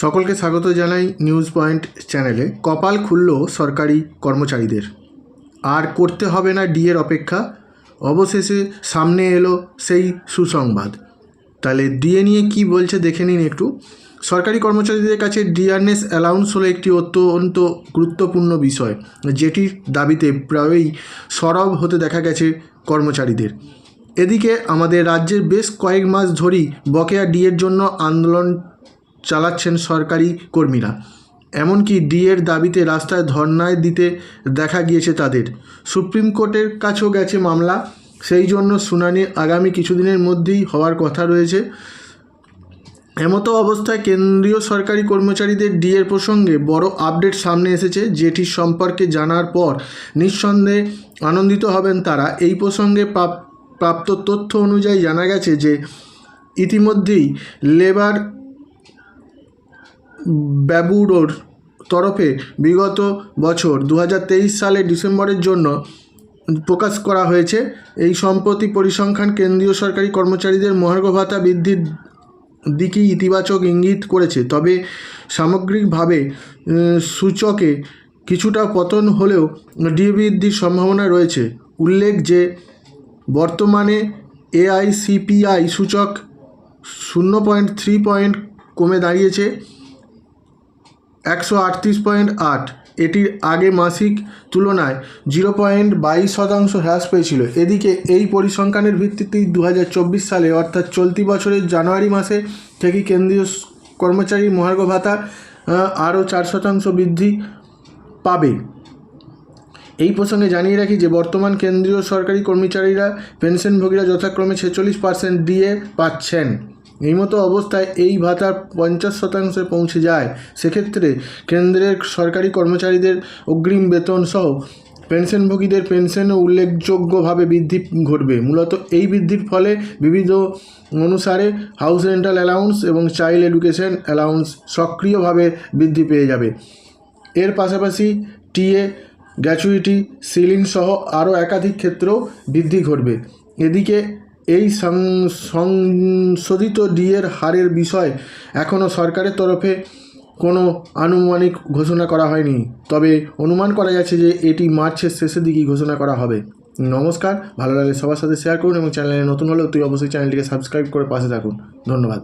সকলকে স্বাগত জানাই নিউজ পয়েন্ট চ্যানেলে। কপাল খুলল সরকারি কর্মচারীদের। আর করতে হবে না ডিএর অপেক্ষা। অবশেষে সামনে এলো সেই সুসংবাদ। তাহলে ডিএ নিয়ে কি বলছে দেখে নিন একটু। সরকারি কর্মচারীদের কাছে ডিআরনেস অ্যালাউন্স হলো একটি অত্যন্ত গুরুত্বপূর্ণ বিষয়। যেটির দাবিতে প্রায়ই সরব হতে দেখা গেছে কর্মচারীদের। এদিকে আমাদের রাজ্যের বেশ কয়েক মাস ধরেই বকেয়া ডিএর জন্য আন্দোলন চালাচ্ছেন সরকারি কর্মীরা। এমনকি ডিএর দাবিতে রাস্তায় ধর্নায় দিতে দেখা গিয়েছে তাদের। সুপ্রিম কোর্টের কাছেও গেছে মামলা। সেই জন্য শুনানি আগামী কিছুদিনের মধ্যেই হওয়ার কথা রয়েছে। এমতো অবস্থায় কেন্দ্রীয় সরকারি কর্মচারীদের ডিএর প্রসঙ্গে বড় আপডেট সামনে এসেছে, যেটি সম্পর্কে জানার পর নিঃসন্দেহে আনন্দিত হবেন তারা। এই প্রসঙ্গে প্রাপ্ত তথ্য অনুযায়ী জানা গেছে যে, ইতিমধ্যেই লেবার ব্যুরোর তরফে বিগত বছর দু সালের ডিসেম্বরের জন্য প্রকাশ করা হয়েছে। এই সম্প্রতি পরিসংখ্যান কেন্দ্রীয় সরকারি কর্মচারীদের মহার্ঘ ভাতা বৃদ্ধির দিকেই ইতিবাচক ইঙ্গিত করেছে। তবে সামগ্রিকভাবে সূচকে কিছুটা পতন হলেও ডিএ বৃদ্ধির সম্ভাবনা রয়েছে। উল্লেখ যে, বর্তমানে এআইসিপিআই সূচক শূন্য পয়েন্ট থ্রি পয়েন্ট কমে দাঁড়িয়েছে। একশো আটত্রিশ পয়েন্ট আট। এটির আগে মাসিক তুলনায় জিরো পয়েন্ট বাইশ শতাংশ হ্রাস পেয়েছিল। এদিকে এই পরিসংখ্যানের ভিত্তিতেই দু হাজার চব্বিশ সালে, অর্থাৎ চলতি বছরের জানুয়ারি মাসে থেকে কেন্দ্রীয় কর্মচারী মহার্ঘ ভাতা আরও চার শতাংশ বৃদ্ধি পাবে। এই প্রসঙ্গে জানিয়ে রাখি যে, বর্তমান কেন্দ্রীয় সরকারি কর্মচারীরা, পেনশনভোগীরা যথাক্রমে ছেচল্লিশ পার্সেন্ট দিয়ে পাচ্ছেন। এই মতো অবস্থায় এই ভাতার পঞ্চাশ শতাংশে পৌঁছে যায়। সেক্ষেত্রে কেন্দ্রের সরকারি কর্মচারীদের অগ্রিম বেতন সহ পেনশনভোগীদের পেনশনও উল্লেখযোগ্যভাবে বৃদ্ধি ঘটবে। মূলত এই বৃদ্ধির ফলে বিবিধ অনুসারে হাউস রেন্টাল অ্যালাউন্স এবং চাইল্ড এডুকেশন অ্যালাউন্স সক্রিয়ভাবে বৃদ্ধি পেয়ে যাবে। এর পাশাপাশি টিএ গ্র্যাচুইটি সিলিং সহ আরও একাধিক ক্ষেত্রেও বৃদ্ধি ঘটবে। এদিকে এই সংশোধিত ডিএর হারের বিষয় এখনও সরকারের তরফে কোনো আনুমানিক ঘোষণা করা হয়নি। তবে অনুমান করা যাচ্ছে যে এটি মার্চের শেষের দিকেই ঘোষণা করা হবে। নমস্কার, ভালো লাগলে সবার সাথে শেয়ার করুন এবং চ্যানেলে নতুন হলেও তুই অবশ্যই চ্যানেলটিকে সাবস্ক্রাইব করে পাশে থাকুন। ধন্যবাদ।